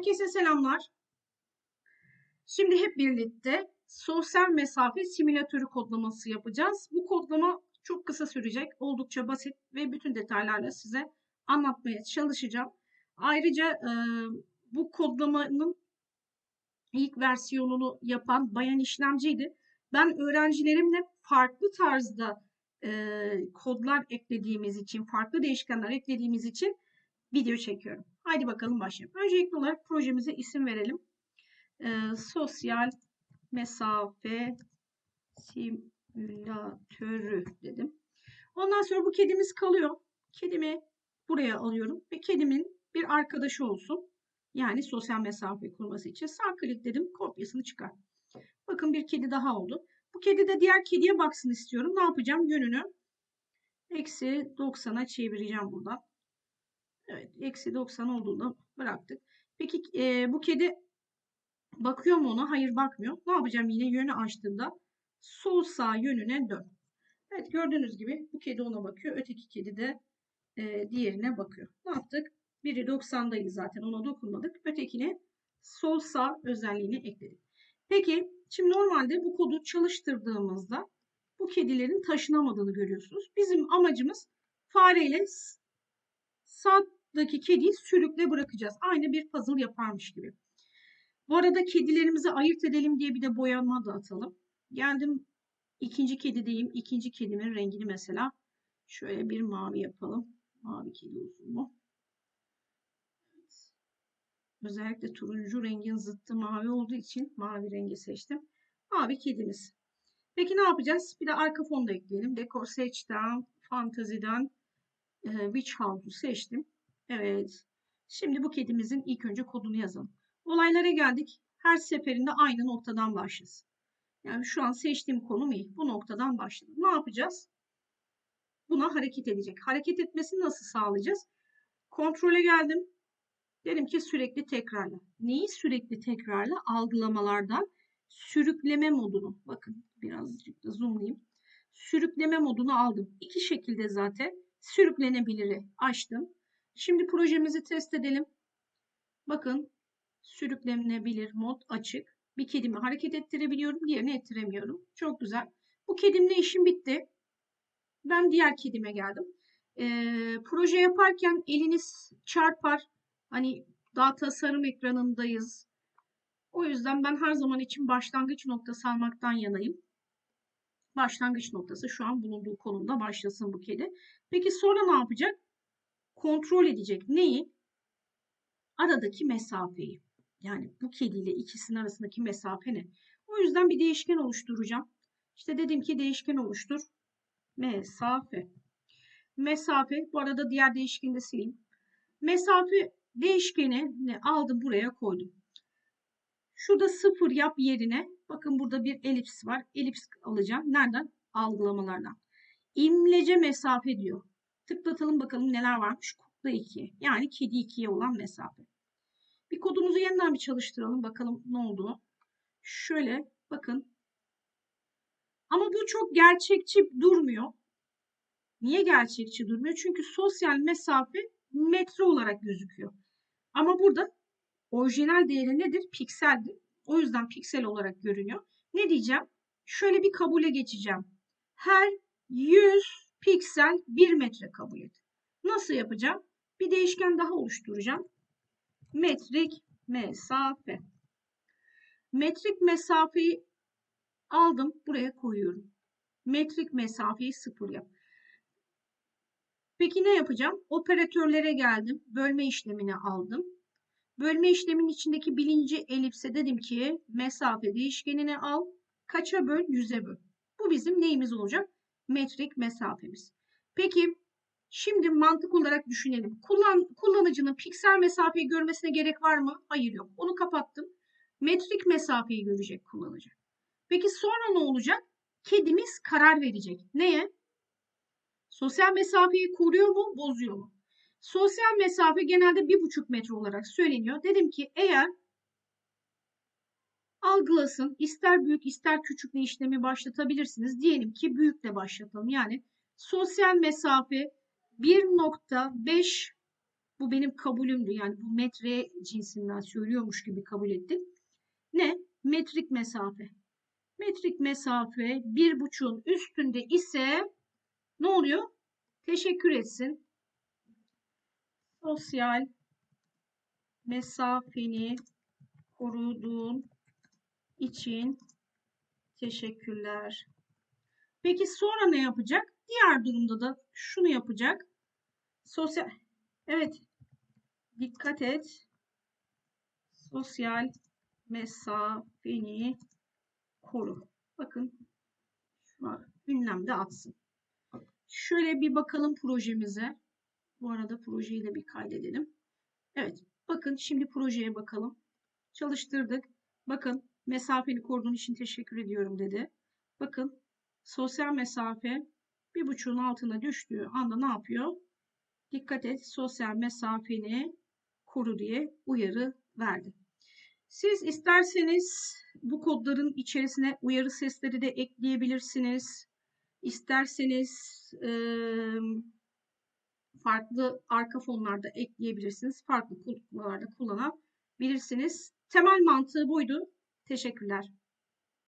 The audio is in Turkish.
Herkese selamlar. Şimdi hep birlikte sosyal mesafe simülatörü kodlaması yapacağız. Bu kodlama çok kısa sürecek, oldukça basit ve bütün detaylarla size anlatmaya çalışacağım. Ayrıca e, bu kodlamanın ilk versiyonunu yapan bayan işlemciydi. Ben öğrencilerimle farklı tarzda e, kodlar eklediğimiz için, farklı değişkenler eklediğimiz için video çekiyorum. Haydi bakalım başlayalım. Öncelikli olarak projemize isim verelim. Ee, sosyal mesafe simülatörü dedim. Ondan sonra bu kedimiz kalıyor. Kedimi buraya alıyorum ve kedimin bir arkadaşı olsun. Yani sosyal mesafe kurması için sağ klikledim, kopyasını çıkar. Bakın bir kedi daha oldu. Bu kedi de diğer kediye baksın istiyorum. Ne yapacağım? Yönünü eksi 90'a çevireceğim buradan. Evet, eksi 90 olduğunu bıraktık. Peki e, bu kedi bakıyor mu ona? Hayır bakmıyor. Ne yapacağım yine yönü açtığımda sol sağ yönüne dön. Evet gördüğünüz gibi bu kedi ona bakıyor. Öteki kedi de e, diğerine bakıyor. Ne yaptık? Biri 90'daydı zaten ona dokunmadık. Ötekine sol sağ özelliğini ekledik. Peki şimdi normalde bu kodu çalıştırdığımızda bu kedilerin taşınamadığını görüyorsunuz. Bizim amacımız fareyle sağdaki kediyi sürükle bırakacağız. Aynı bir puzzle yaparmış gibi. Bu arada kedilerimizi ayırt edelim diye bir de boyama da atalım. Geldim ikinci kedideyim. İkinci kedimin rengini mesela şöyle bir mavi yapalım. Mavi kedi olsun bu. Özellikle turuncu rengin zıttı mavi olduğu için mavi rengi seçtim. Mavi kedimiz. Peki ne yapacağız? Bir de arka fon da ekleyelim. Dekor seçten, fantaziden e, Witch House'u seçtim. Evet. Şimdi bu kedimizin ilk önce kodunu yazalım. Olaylara geldik. Her seferinde aynı noktadan başlasın. Yani şu an seçtiğim konum iyi. Bu noktadan başladı. Ne yapacağız? Buna hareket edecek. Hareket etmesini nasıl sağlayacağız? Kontrole geldim. Dedim ki sürekli tekrarla. Neyi sürekli tekrarla? Algılamalardan sürükleme modunu. Bakın birazcık da zoomlayayım. Sürükleme modunu aldım. İki şekilde zaten sürüklenebiliri açtım. Şimdi projemizi test edelim. Bakın sürüklenebilir mod açık. Bir kedimi hareket ettirebiliyorum, diğerini ettiremiyorum. Çok güzel. Bu kedimle işim bitti. Ben diğer kedime geldim. Ee, proje yaparken eliniz çarpar. Hani daha tasarım ekranındayız. O yüzden ben her zaman için başlangıç noktası almaktan yanayım. Başlangıç noktası şu an bulunduğu konumda başlasın bu kedi. Peki sonra ne yapacak? Kontrol edecek. Neyi? Aradaki mesafeyi. Yani bu kediyle ikisinin arasındaki mesafe ne? O yüzden bir değişken oluşturacağım. İşte dedim ki değişken oluştur. Mesafe. Mesafe. Bu arada diğer değişkeni de sileyim. Mesafe değişkeni aldım buraya koydum. Şurada sıfır yap yerine bakın burada bir elips var. Elips alacağım. Nereden? Algılamalardan. İmlece mesafe diyor. Tıklatalım bakalım neler varmış. Kukla 2. Yani kedi 2'ye olan mesafe. Bir kodumuzu yeniden bir çalıştıralım. Bakalım ne oldu. Şöyle bakın. Ama bu çok gerçekçi durmuyor. Niye gerçekçi durmuyor? Çünkü sosyal mesafe metre olarak gözüküyor. Ama burada orijinal değeri nedir? Pikseldir. O yüzden piksel olarak görünüyor. Ne diyeceğim? Şöyle bir kabule geçeceğim. Her 100 piksel 1 metre kabul et. Nasıl yapacağım? Bir değişken daha oluşturacağım. Metrik mesafe. Metrik mesafeyi aldım. Buraya koyuyorum. Metrik mesafeyi sıfır yap. Peki ne yapacağım? Operatörlere geldim. Bölme işlemini aldım. Bölme işleminin içindeki bilinci elipse dedim ki mesafe değişkenini al. Kaça böl? Yüze böl. Bu bizim neyimiz olacak? Metrik mesafemiz. Peki şimdi mantık olarak düşünelim. Kullan, kullanıcının piksel mesafeyi görmesine gerek var mı? Hayır yok. Onu kapattım. Metrik mesafeyi görecek kullanıcı. Peki sonra ne olacak? Kedimiz karar verecek. Neye? Sosyal mesafeyi koruyor mu, bozuyor mu? Sosyal mesafe genelde bir buçuk metre olarak söyleniyor. Dedim ki eğer algılasın ister büyük ister küçükle işlemi başlatabilirsiniz. Diyelim ki büyükle başlatalım. Yani sosyal mesafe 1.5 Bu benim kabulümdü. Yani bu metre cinsinden söylüyormuş gibi kabul ettim. Ne? Metrik mesafe. Metrik mesafe bir buçuğun üstünde ise ne oluyor? Teşekkür etsin. Sosyal mesafeni koruduğun için teşekkürler. Peki sonra ne yapacak? Diğer durumda da şunu yapacak. Sosyal Evet. Dikkat et. Sosyal mesafeni koru. Bakın şuna ünlem de atsın. Şöyle bir bakalım projemize. Bu arada projeyi de bir kaydedelim. Evet. Bakın şimdi projeye bakalım. Çalıştırdık. Bakın mesafeni koruduğun için teşekkür ediyorum dedi. Bakın sosyal mesafe bir buçuğun altına düştüğü anda ne yapıyor? Dikkat et sosyal mesafeni koru diye uyarı verdi. Siz isterseniz bu kodların içerisine uyarı sesleri de ekleyebilirsiniz. İsterseniz e, farklı arka fonlarda ekleyebilirsiniz. Farklı kullanımlarda kullanabilirsiniz. Temel mantığı buydu. Teşekkürler.